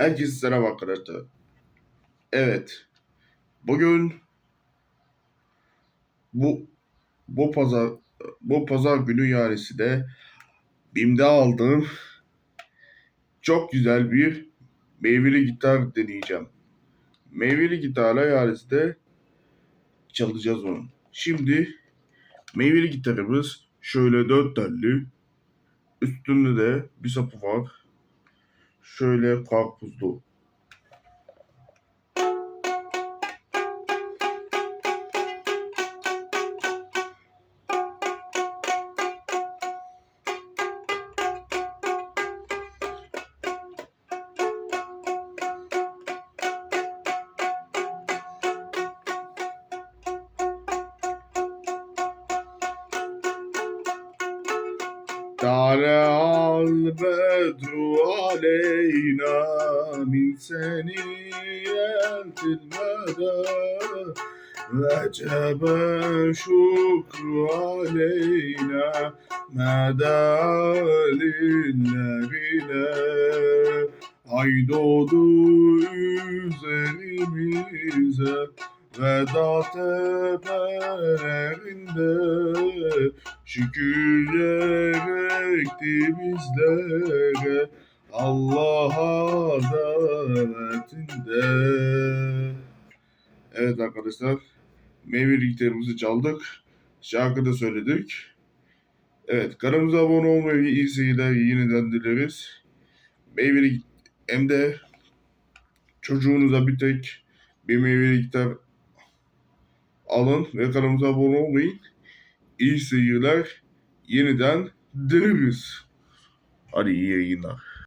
Herkese selam arkadaşlar. Evet. Bugün bu bu pazar bu pazar günü yarısı da BİM'de aldığım çok güzel bir meyveli gitar deneyeceğim. Meyveli gitarla yarısı da çalacağız onu. Şimdi meyveli gitarımız şöyle dört telli. Üstünde de bir sapı var. Şöyle karpuzlu. Dare al bedru aleyna min seniyen tilmada ve cebe şükru aleyna medalille bile ay doğdu üzerimize ve Veda tepelerinde şükür ekti bizlere Allah adaletinde Evet arkadaşlar Meyveli gitarımızı çaldık. Şarkı da söyledik. Evet kanalımıza abone olmayı iyi yeniden dileriz. Meyveli hem de çocuğunuza bir tek bir meyveli gitar alın ve kanalımıza abone olmayın. İyi seyirler. Yeniden dileriz. Hadi iyi yayınlar.